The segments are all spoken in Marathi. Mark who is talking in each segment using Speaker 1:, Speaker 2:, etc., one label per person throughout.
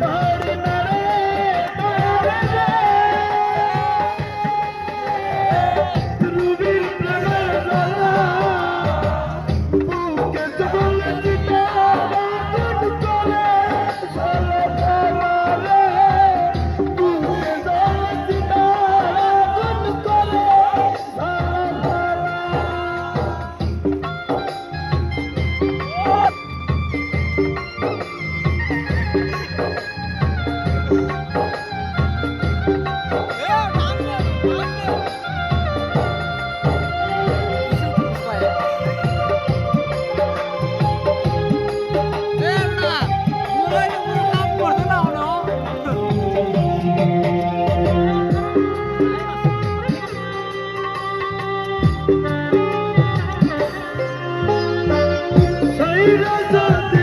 Speaker 1: পার Mira,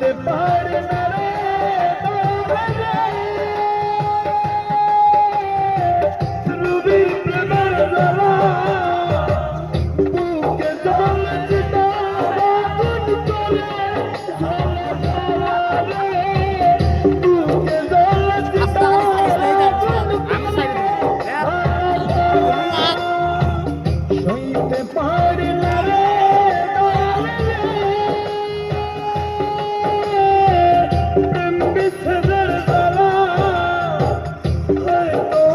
Speaker 1: ते पाडणार Hey!